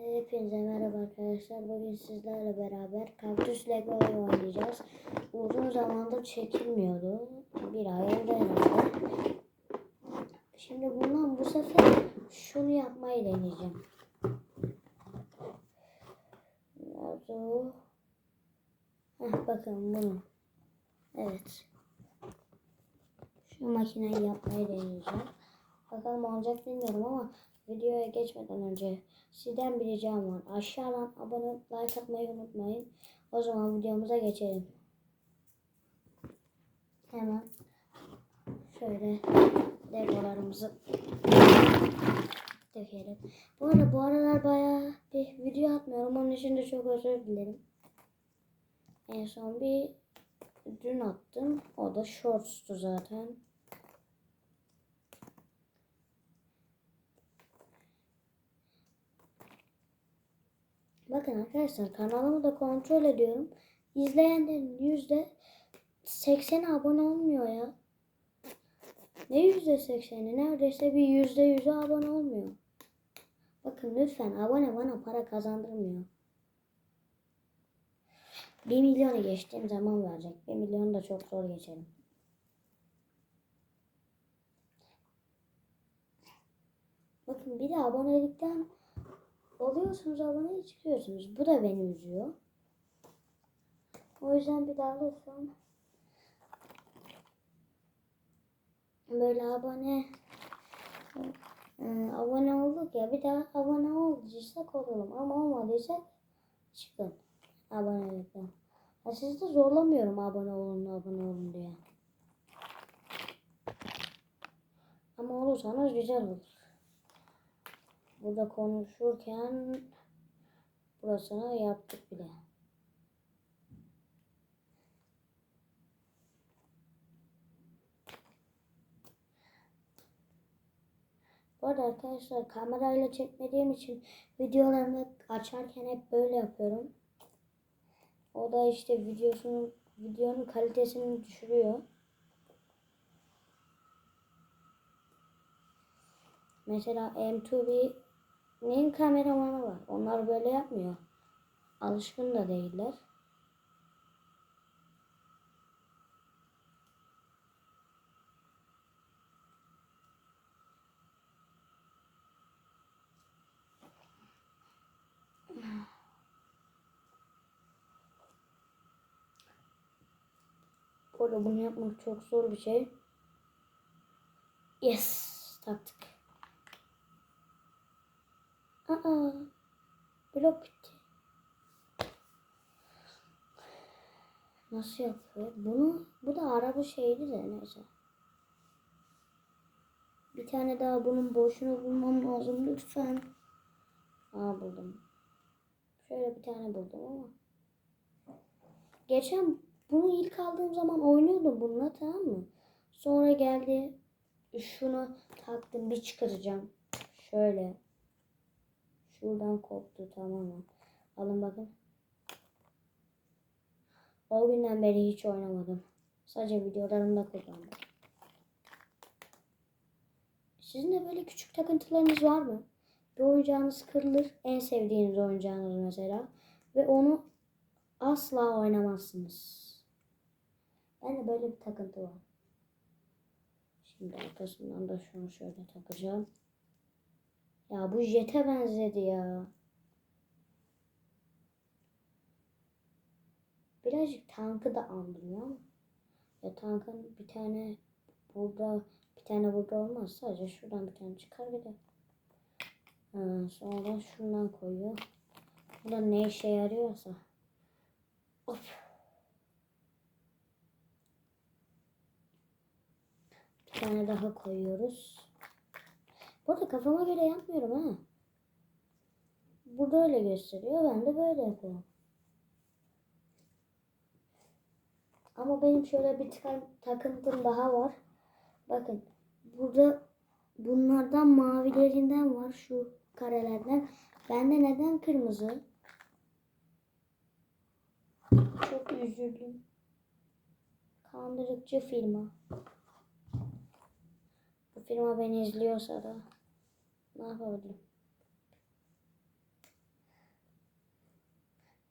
Hepinize merhaba arkadaşlar. Bugün sizlerle beraber Kaktüs Lego'yu oynayacağız. Uzun zamandır çekilmiyordu. Bir ay oldu herhalde. Şimdi bundan bu sefer şunu yapmayı deneyeceğim. Nerede o? Heh, bakın bunu. Evet. Şu makineyi yapmayı deneyeceğim. Bakalım olacak bilmiyorum ama videoya geçmeden önce sizden bir ricam var. Aşağıdan abone like atmayı unutmayın. O zaman videomuza geçelim. Hemen şöyle legolarımızı dökelim. Bu arada bu aralar bayağı bir video atmıyorum. Onun için de çok özür dilerim. En son bir dün attım. O da shorts'tu zaten. Bakın arkadaşlar kanalımı da kontrol ediyorum. İzleyenlerin yüzde sekseni abone olmuyor ya. Ne yüzde sekseni? Neredeyse bir yüzde yüzü abone olmuyor. Bakın lütfen abone bana para kazandırmıyor. 1 milyonu geçtiğim zaman verecek. 1 milyonu da çok zor geçerim. Bakın bir de abonelikten oluyorsunuz abone çıkıyorsunuz. Bu da beni üzüyor. O yüzden bir daha lütfen böyle abone e, abone olduk ya bir daha abone olduysak olalım ama olmadıysak çıkın abonelikten. Ya sizi de zorlamıyorum abone olun abone olun diye. Ama olursanız güzel olur. Burada konuşurken burasını yaptık bile. Bu arada arkadaşlar kamerayla çekmediğim için videolarımı açarken hep böyle yapıyorum. O da işte videosunun videonun kalitesini düşürüyor. Mesela M2B'nin kameramanı var. Onlar böyle yapmıyor. Alışkın da değiller. Bu arada bunu yapmak çok zor bir şey. Yes, taktık. Aa, blok bitti. Nasıl yapıyor? Bunu, bu da araba şeydi de neyse. Bir tane daha bunun boşunu bulmam lazım lütfen. Aa buldum. Şöyle bir tane buldum ama. Geçen bunu ilk aldığım zaman oynuyordum bununla tamam mı? Sonra geldi şunu taktım bir çıkaracağım. Şöyle. Şuradan koptu tamamen. Alın bakın. O günden beri hiç oynamadım. Sadece videolarımda kullandım. Sizin de böyle küçük takıntılarınız var mı? Bir oyuncağınız kırılır. En sevdiğiniz oyuncağınız mesela. Ve onu asla oynamazsınız. Ben de böyle bir takıntı var. Şimdi arkasından da şunu şöyle takacağım. Ya bu jete benzedi ya. Birazcık tankı da andırıyor ama. Ya tankın bir tane burada bir tane burada olmaz. Sadece şuradan bir tane çıkar gider. Ha, sonra şundan koyuyor. Bu da ne işe yarıyorsa. Of. Bir tane daha koyuyoruz. Burada kafama göre yapmıyorum ha. Burada öyle gösteriyor. Ben de böyle yapıyorum. Ama benim şöyle bir takıntım daha var. Bakın. Burada bunlardan mavilerinden var. Şu karelerden. Bende neden kırmızı? Çok üzüldüm. Kandırıkçı firma. Bu firma beni izliyorsa da ne yapabilirim?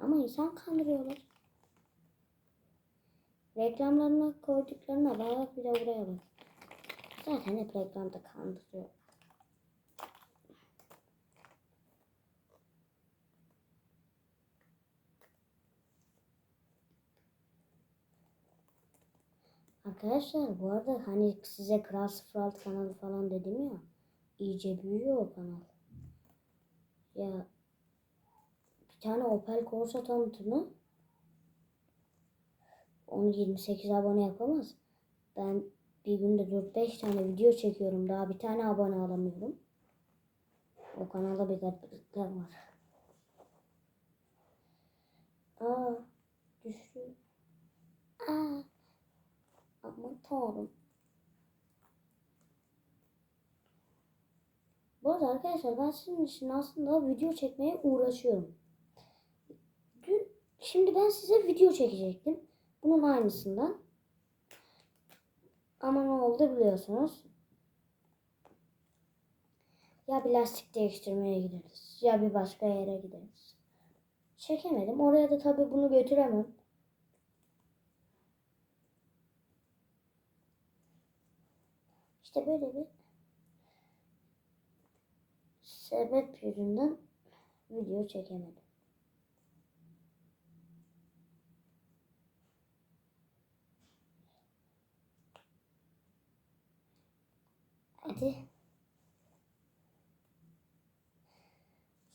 Ama insan kandırıyorlar. Reklamlarına koyduklarına bak bir de buraya bak. Zaten hep reklamda kandırıyor. Arkadaşlar bu arada hani size Kral 06 kanalı falan dedim ya. İyice büyüyor o kanal. Ya bir tane Opel Corsa tanıtımı onu 28 abone yapamaz. Ben bir günde 4-5 tane video çekiyorum. Daha bir tane abone alamıyorum. O kanalda bir gariplikler var. Aa düştü. Aa aman tanrım. Bu arada arkadaşlar ben sizin için aslında video çekmeye uğraşıyorum. Dün, şimdi ben size video çekecektim. Bunun aynısından. Ama ne oldu biliyorsunuz. Ya bir lastik değiştirmeye gideriz. Ya bir başka yere gideriz. Çekemedim. Oraya da tabii bunu götüremem. İşte böyle bir sebep yüzünden video çekemedim. Hadi.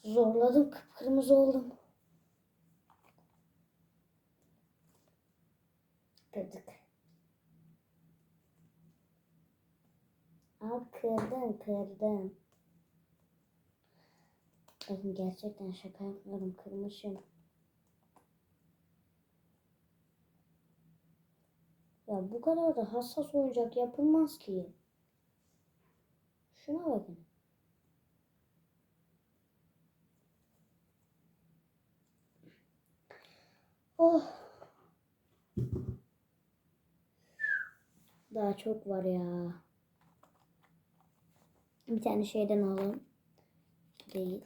Zorladım, kıpkırmızı oldum. Kırdık. Al kırdım, kırdım. Bakın gerçekten şaka yapmıyorum, kırmışım. Ya bu kadar da hassas oyuncak yapılmaz ki. Şuna bakın. Oh. Daha çok var ya. Bir tane şeyden alalım. Değil.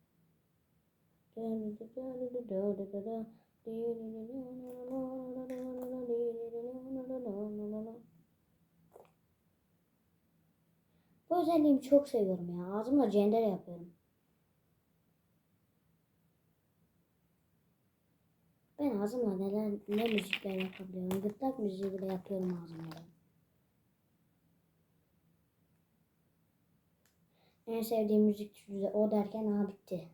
bu. Özelliğimi çok seviyorum ya. Ağzımla cendere yapıyorum. Ben ağzımla neler ne müzikler yapabiliyorum. Gırtlak müziği bile yapıyorum ağzımla. En sevdiğim müzik türü de o derken aha bitti.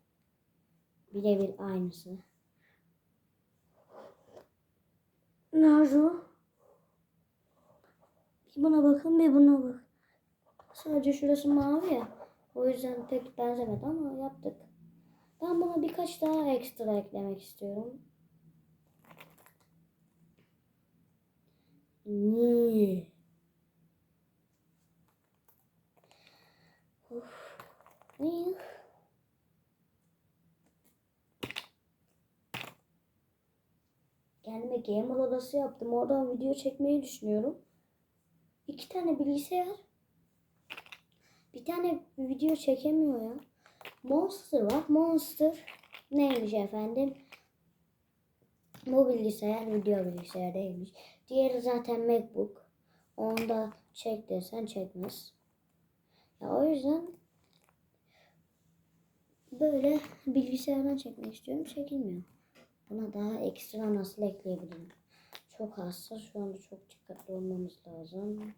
Birebir aynısı. Naru. Bir buna bakın bir buna bak. Sadece şurası mavi ya. O yüzden pek benzemedi ama yaptık. Ben buna birkaç daha ekstra eklemek istiyorum. Niye? Of. Niye? Kendime gamer odası yaptım. Oradan video çekmeyi düşünüyorum. İki tane bilgisayar. Bir tane video çekemiyor ya. Monster var. Monster neymiş efendim? Bu bilgisayar video bilgisayar değilmiş. Diğeri zaten Macbook. Onda çek desen çekmez. Ya o yüzden böyle bilgisayardan çekmek istiyorum. Çekilmiyor. Buna daha ekstra nasıl ekleyebilirim? Çok hassas. Şu anda çok dikkatli olmamız lazım.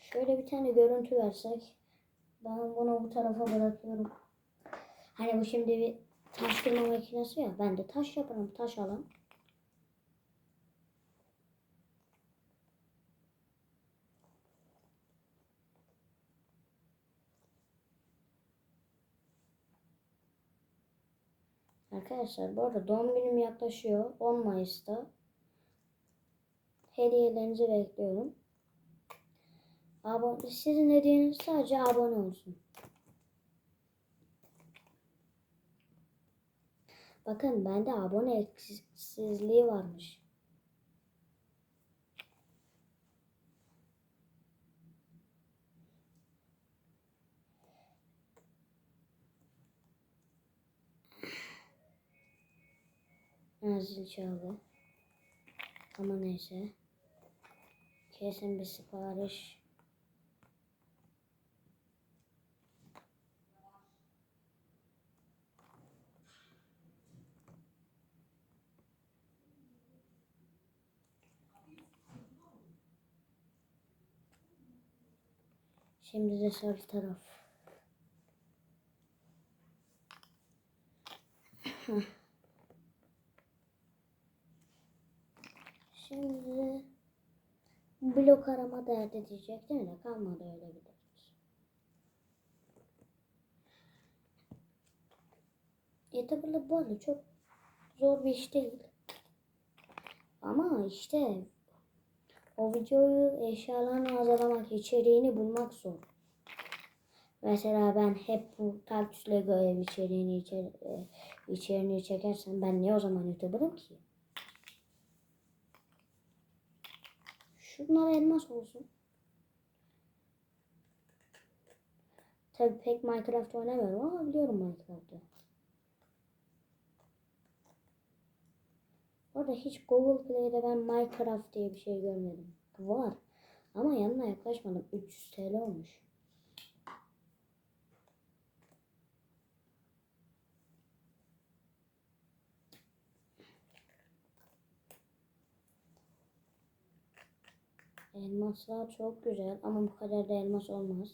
Şöyle bir tane görüntü versek. Ben bunu bu tarafa bırakıyorum. Hani bu şimdi bir taş kırma makinesi ya. Ben de taş yaparım. Taş alalım. Arkadaşlar bu arada doğum günüm yaklaşıyor. 10 Mayıs'ta. Hediyelerinizi bekliyorum. Abone, sizin hediyeniz sadece abone olsun. Bakın bende abone eksikliği varmış. Ha, zil çaldı. Ama neyse. Kesin bir sipariş. Şimdi de sol taraf. Heh. Şimdi blok arama derdi diyecek değil mi? Kalmadı öyle bir dert. YouTuber'lık bu arada çok zor bir iş değil. Ama işte o videoyu eşyalarını hazırlamak, içeriğini bulmak zor. Mesela ben hep bu Taltus Lego ev içeriğini, içer, e, içeriğini çekersem ben ne o zaman YouTuber'ım ki? Şunlar elmas olsun. Tabi pek Minecraft oynamıyorum ama biliyorum Minecraft'ı. Orada hiç Google Play'de ben Minecraft diye bir şey görmedim. Var. Ama yanına yaklaşmadım. 300 TL olmuş. Elmaslar çok güzel ama bu kadar da elmas olmaz.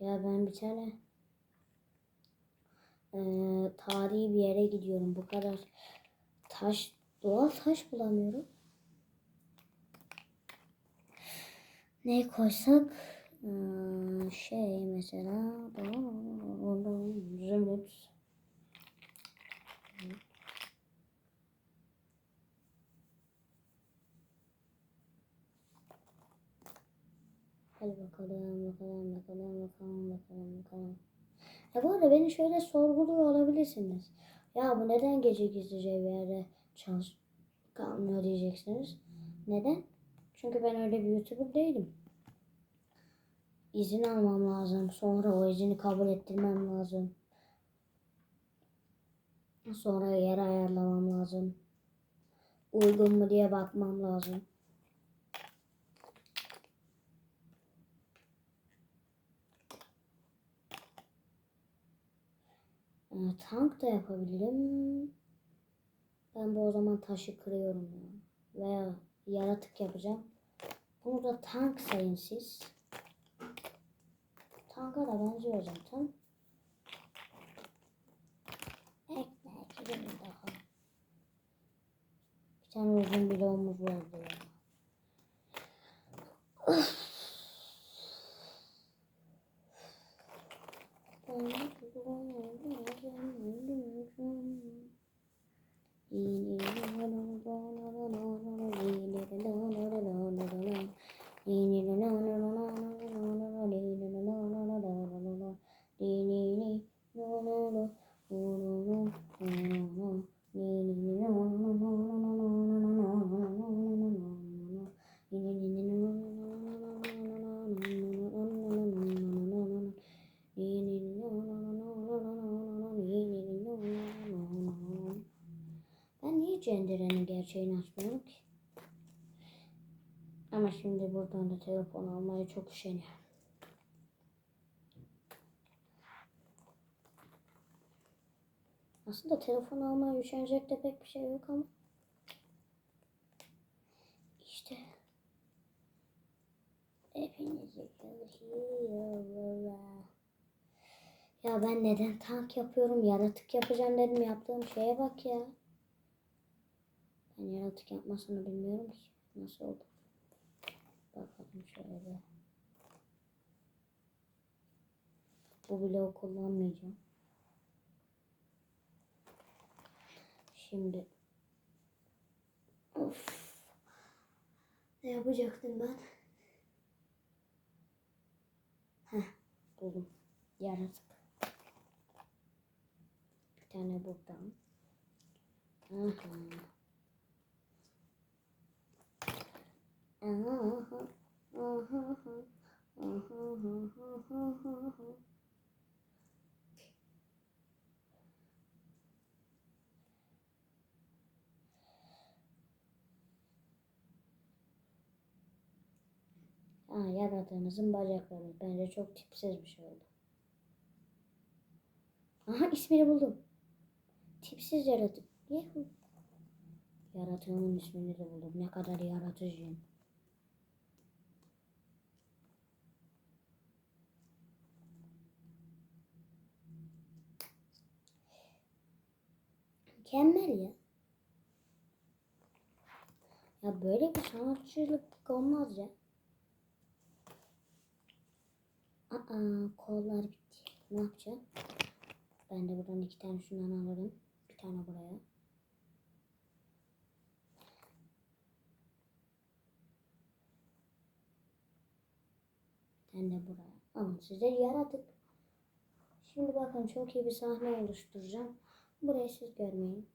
Ya ben bir tane e, tarihi bir yere gidiyorum. Bu kadar taş, doğal taş bulamıyorum. Ne koysak e, şey mesela zümrüt Hadi bakalım, bakalım, bakalım, bakalım, bakalım. Ya bu arada beni şöyle sorguluyor olabilirsiniz. Ya bu neden gece gizlice bir yerde çalış kalmıyor diyeceksiniz. Neden? Çünkü ben öyle bir YouTuber değilim. İzin almam lazım. Sonra o izini kabul ettirmem lazım. Sonra yer ayarlamam lazım. Uygun mu diye bakmam lazım. Ee, tank da yapabilirim. Ben bu o zaman taşı kırıyorum ya. Veya yaratık yapacağım. Bunu da tank sayın siz. Tanka da benziyor zaten. Ekmek daha. Bir tane uzun bloğumuz vardı ya. Gerçeğini açmıyorum ki? Ama şimdi buradan da telefon almayı çok üşeniyorum. Aslında telefon almaya üşenecek de pek bir şey yok ama. İşte. Hepinizi. Ya ben neden tank yapıyorum? Yaratık yapacağım dedim. Yaptığım şeye bak ya. Yani yaratık yapmasını bilmiyorum ki. Nasıl oldu? Bakalım şöyle. Bu bloğu kullanmayacağım. Şimdi. Of. Ne yapacaktım ben? Heh, buldum. Yaratık. Bir tane buradan. Aha. Aa, yaradığınızın bacakları. Bence çok tipsiz bir şey oldu. Aha ismini buldum. Tipsiz yaratık. Yuhu. Yaratığımın ismini de buldum. Ne kadar yaratıcıyım. Mükemmel ya. Ya böyle bir sanatçılık olmaz ya. Aa, kollar bitti. Ne yapacağım? Ben de buradan iki tane şundan alırım. Bir tane buraya. Tane de buraya. Ama size yaratık. Şimdi bakın çok iyi bir sahne oluşturacağım. Burayı siz görmeyin.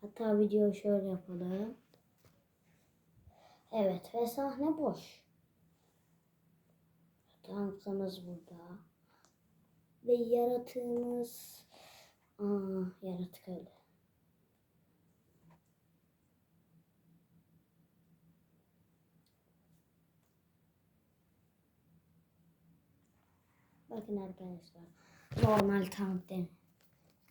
Hatta videoyu şöyle yapalım. Evet ve sahne boş. Tankımız burada. Ve yaratığımız... Aa, yaratık öldü. Bakın arkadaşlar. Normal tank değil.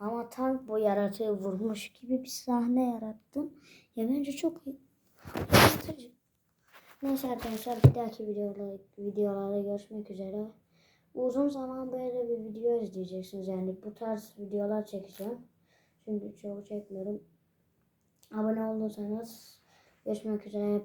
Ama tank bu yaratığı vurmuş gibi bir sahne yarattım. Ya bence çok yaratıcı. Neyse arkadaşlar bir dahaki videolarda, videolarda görüşmek üzere. Uzun zaman böyle bir video izleyeceksiniz. Yani bu tarz videolar çekeceğim. Çünkü çok çekmiyorum. Abone olursanız görüşmek üzere.